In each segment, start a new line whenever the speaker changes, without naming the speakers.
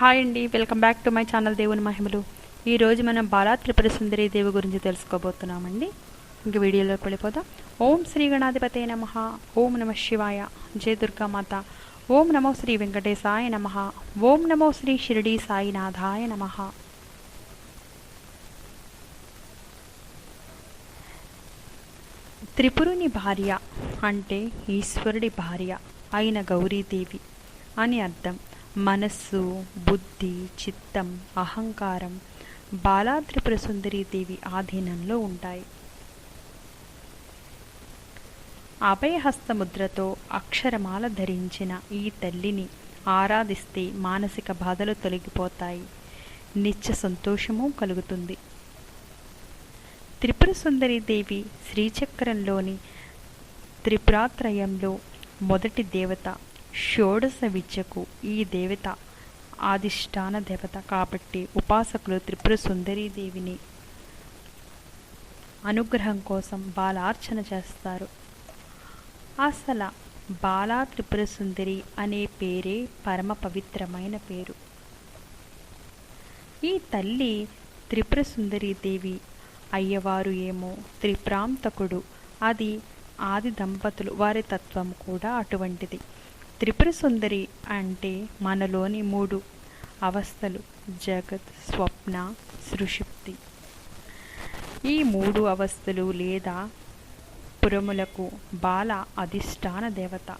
Hi అండి welcome back to my channel దేవుని మహిమలు ఈరోజు మనం బాలా త్రిపుర సుందరి దేవి గురించి తెలుసుకోబోతున్నామండి. ఇంక వీడియోలోకి వెళ్ళిపోదాం. ఓం శ్రీ గణాధిపతే నమ ఓం నమ శివాయ జయ దుర్గామాత ఓం నమో శ్రీ వెంకటేశాయ నమ ఓం నమో శ్రీ షిరిడి సాయినాథాయ నమ. త్రిపురుని భార్య అంటే ఈశ్వరుడి భార్య అయిన గౌరీదేవి అని అర్థం. మనస్సు బుద్ధి చిత్తం అహంకారం బాలా త్రిపుర సుందరీదేవి ఆధీనంలో ఉంటాయి. అభయహస్తముద్రతో అక్షరమాల ధరించిన ఈ తల్లిని ఆరాధిస్తే మానసిక బాధలు తొలగిపోతాయి. నిత్య సంతోషము కలుగుతుంది. త్రిపుర సుందరీదేవి శ్రీచక్రంలోని త్రిపురాత్రయంలో మొదటి దేవత. షోడశ విద్యకు ఈ దేవత ఆదిష్టాన దేవత కాబట్టి ఉపాసకులు త్రిపుర సుందరీదేవిని అనుగ్రహం కోసం బాలార్చన చేస్తారు. అసలు బాలా త్రిపుర సుందరి అనే పేరే పరమ పవిత్రమైన పేరు. ఈ తల్లి త్రిపుర సుందరీదేవి అయ్యవారు ఏమో త్రిప్రాంతకుడు అది ఆది దంపతులు వారి తత్వం కూడా అటువంటిది. త్రిపుర సుందరి అంటే మనలోని మూడు అవస్థలు జగత్ స్వప్న సృషిప్తి ఈ మూడు అవస్థలు లేదా పురములకు బాల అధిష్టాన దేవత.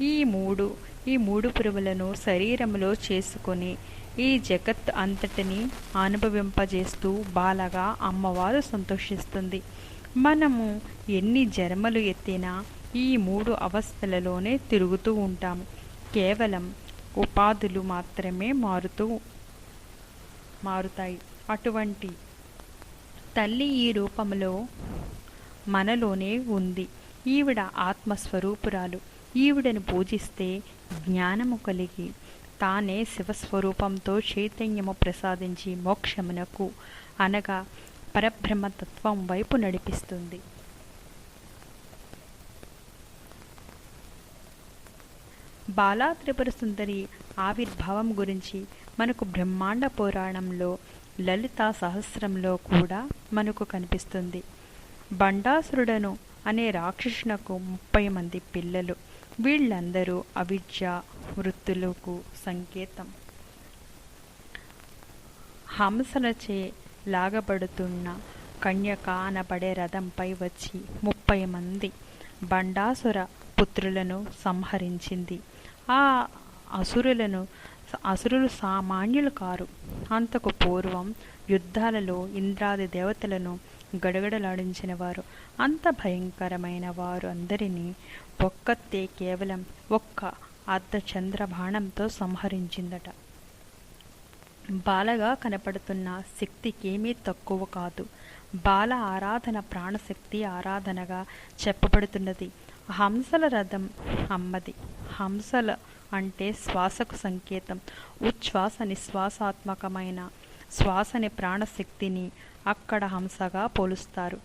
ఈ మూడు ఈ మూడు పురములను శరీరములో చేసుకొని ఈ జగత్ అంతటిని అనుభవింపజేస్తూ బాలగా అమ్మవారు సంతోషిస్తుంది. మనము ఎన్ని జన్మలు ఎత్తినా ఈ మూడు అవస్థలలోనే తిరుగుతూ ఉంటాము. కేవలం ఉపాధులు మాత్రమే మారుతూ మారుతాయి. అటువంటి తల్లి ఈ రూపంలో మనలోనే ఉంది. ఈవిడ ఆత్మస్వరూపురాలు. ఈవిడను పూజిస్తే జ్ఞానము కలిగి తానే శివస్వరూపంతో చైతన్యము ప్రసాదించి మోక్షమునకు అనగా పరబ్రహ్మతత్వం వైపు నడిపిస్తుంది. బాలా త్రిపుర సుందరి ఆవిర్భావం గురించి మనకు బ్రహ్మాండ పురాణంలో లలిత సహస్రంలో కూడా మనకు కనిపిస్తుంది. బండాసురుడను అనే రాక్షసునకు ముప్పై మంది పిల్లలు. వీళ్ళందరూ అవిద్య వృత్తులకు సంకేతం. హంసలచే లాగబడుతున్న కన్యక అనబడే రథంపై వచ్చి ముప్పై మంది బండాసుర పుత్రులను సంహరించింది. ఆ అసురులను అసురులు సామాన్యులు కారు. అంతకు పూర్వం యుద్ధాలలో ఇంద్రాది దేవతలను గడగడలాడించిన వారు అంత భయంకరమైన వారు అందరినీ ఒక్కతే కేవలం ఒక్క అర్ధ చంద్రబాణంతో సంహరించిందట. బాలగా కనపడుతున్న శక్తికేమీ తక్కువ కాదు. బాల ఆరాధన ప్రాణశక్తి ఆరాధనగా చెప్పబడుతున్నది. హంసల రథం అమ్మది. హంసల అంటే శ్వాసకు సంకేతం. ఉచ్ఛ్వాస నిశ్వాసాత్మకమైన శ్వాసని ప్రాణశక్తిని అక్కడ హంసగా పోలుస్తారు.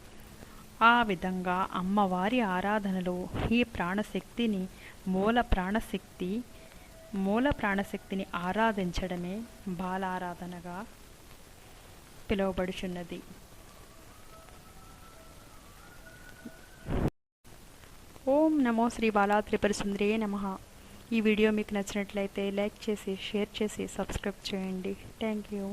ఆ విధంగా అమ్మవారి ఆరాధనలో ఈ ప్రాణశక్తిని మూల ప్రాణశక్తి మూల ప్రాణశక్తిని ఆరాధించడమే బాలారాధనగా పిలువబడుచున్నది. ఓం నమో శ్రీ బాలా త్రిపుర సుందరియే నమ. ఈ వీడియో మీకు నచ్చినట్లయితే లైక్ చేసి షేర్ చేసి సబ్స్క్రైబ్ చేయండి. Thank you.